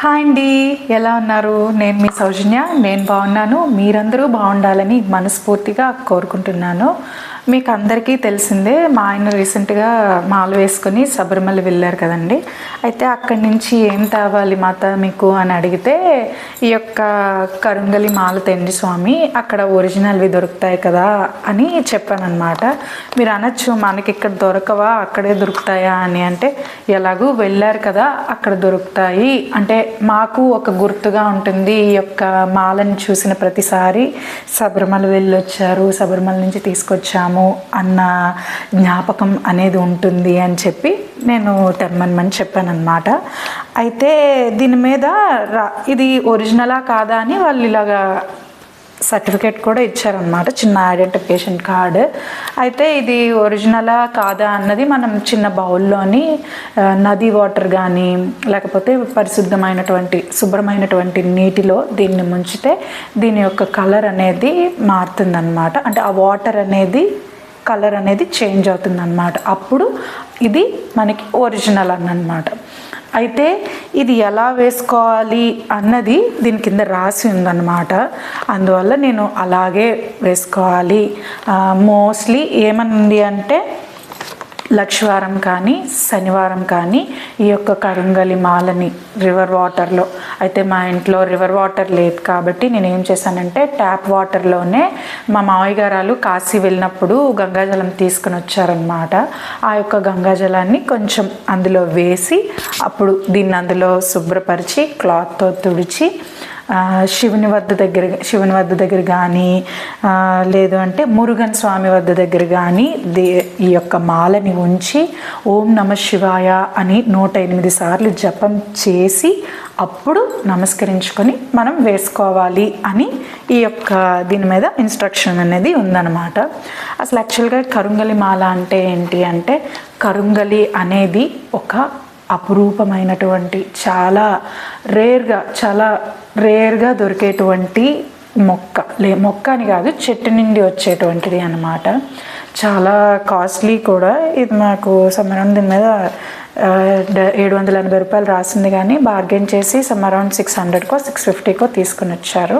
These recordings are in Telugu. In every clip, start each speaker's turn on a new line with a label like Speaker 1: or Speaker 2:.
Speaker 1: హాయ్ అండి. ఎలా ఉన్నారు? నేను మీ సౌజన్య. నేను బాగున్నాను. మీరందరూ బాగుండాలని మనస్ఫూర్తిగా కోరుకుంటున్నాను. మీకు అందరికీ తెలిసిందే మా ఆయన రీసెంట్గా మాలు వేసుకుని శబరిమల వెళ్ళారు కదండి. అయితే అక్కడి నుంచి ఏం తేవాలి మాత మీకు అని అడిగితే ఈ యొక్క కరుంగలి మాల తెండి స్వామి అక్కడ ఒరిజినల్వి దొరుకుతాయి కదా అని చెప్పానమాట మీరు అనొచ్చు మనకి ఇక్కడ దొరకవా అక్కడే దొరుకుతాయా అని. అంటే ఎలాగూ వెళ్ళారు కదా అక్కడ దొరుకుతాయి. అంటే మాకు ఒక గుర్తుగా ఉంటుంది ఈ యొక్క మాలను చూసిన ప్రతిసారి శబరిమల వెళ్ళొచ్చారు శబరిమల నుంచి తీసుకొచ్చాము అన్న జ్ఞాపకం అనేది ఉంటుంది అని చెప్పి నేను తెమ్మనమని చెప్పానమాట అయితే దీని మీద రా ఇది ఒరిజినలా కాదా అని వాళ్ళు ఇలాగా సర్టిఫికేట్ కూడా ఇచ్చారనమాట చిన్న ఐడెంటిఫికేషన్ కార్డు. అయితే ఇది ఒరిజినలా కాదా అన్నది మనం చిన్న బౌల్లోని నది వాటర్ కానీ లేకపోతే పరిశుద్ధమైనటువంటి శుభ్రమైనటువంటి నీటిలో దీన్ని ముంచితే దీని యొక్క కలర్ అనేది మారుతుందన్నమాట. అంటే ఆ వాటర్ అనేది కలర్ అనేది చేంజ్ అవుతుందన్నమాట. అప్పుడు ఇది మనకి ఒరిజినల్ అన్నమాట. అయితే ఇది ఎలా వేసుకోవాలి అన్నది దీని కింద రాసి ఉందన్నమాట. అందువల్ల నేను అలాగే వేసుకోవాలి. మోస్ట్లీ ఏమనుంది అంటే లక్షవారం కానీ శనివారం కానీ ఈ యొక్క కరుంగలి మాలని రివర్ వాటర్లో అయితే మా ఇంట్లో రివర్ వాటర్ లేదు కాబట్టి నేను ఏం చేశానంటే ట్యాప్ వాటర్లోనే మా మావయ్య గారాలు కాశీ వెళ్ళినప్పుడు గంగాజలం తీసుకుని వచ్చారనమాట ఆ యొక్క గంగాజలాన్ని కొంచెం అందులో వేసి అప్పుడు దీన్ని అందులో శుభ్రపరిచి క్లాత్తో తుడిచి శివుని వద్ద దగ్గర శివుని వద్ద దగ్గర కానీ లేదు అంటే మురుగన్ స్వామి వద్ద దగ్గర కానీ దే ఈ యొక్క మాలని ఉంచి ఓం నమ శివాయ అని నూట ఎనిమిది సార్లు జపం చేసి అప్పుడు నమస్కరించుకొని మనం వేసుకోవాలి అని ఈ యొక్క దీని మీద ఇన్స్ట్రక్షన్ అనేది ఉందన్నమాట. అసలు యాక్చువల్గా కరుంగలి మాల అంటే ఏంటి అంటే కరుంగలి అనేది ఒక అపురూపమైనటువంటి చాలా రేర్గా చాలా రేర్గా దొరికేటువంటి మొక్క. లే మొక్క అని కాదు చెట్టు నుండి వచ్చేటువంటిది అన్నమాట. చాలా కాస్ట్లీ కూడా. ఇది మాకు సమయం దీని మీద ఏడు వందల ఎనభై రూపాయలు రాసింది కానీ బార్గెన్ చేసి సమ్ అరౌండ్ సిక్స్ హండ్రెడ్కో సిక్స్ ఫిఫ్టీకో తీసుకుని వచ్చారు.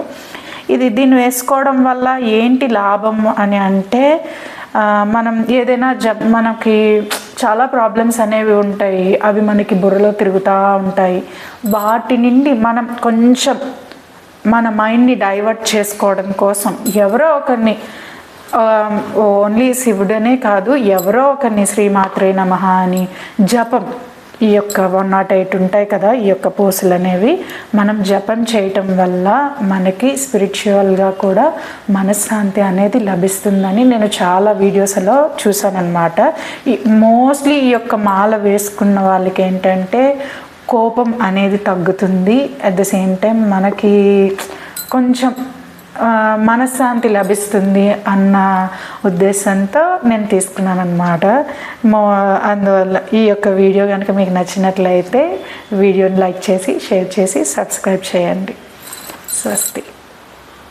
Speaker 1: ఇది దీన్ని వేసుకోవడం వల్ల ఏంటి లాభం అని అంటే మనం ఏదైనా జబ్ మనకి చాలా ప్రాబ్లమ్స్ అనేవి ఉంటాయి. అవి మనకి బుర్రలో తిరుగుతూ ఉంటాయి. వాటి నుండి మనం కొంచెం మన మైండ్ని డైవర్ట్ చేసుకోవడం కోసం ఎవరో ఒకరిని ఓన్లీ శివుడనే కాదు ఎవరో ఒకరిని శ్రీమాత్రే నమ అని జపం ఈ యొక్క వన్ నాట్ ఎయిట్ ఉంటాయి కదా ఈ యొక్క పూసలు అనేవి. మనం జపం చేయటం వల్ల మనకి స్పిరిచువల్గా కూడా మనశ్శాంతి అనేది లభిస్తుందని నేను చాలా వీడియోస్లో చూసానమాట ఈ మోస్ట్లీ ఈ యొక్క మాల వేసుకున్న వాళ్ళకి ఏంటంటే కోపం అనేది తగ్గుతుంది. అట్ ద సేమ్ టైం మనకి కొంచెం మనశ్శాంతి లభిస్తుంది అన్న ఉద్దేశంతో నేను తీసుకున్నాను అనమాట అందువల్ల ఈ యొక్క వీడియో కనుక మీకు నచ్చినట్లయితే వీడియోని లైక్ చేసి షేర్ చేసి సబ్స్క్రైబ్ చేయండి. స్వస్తి.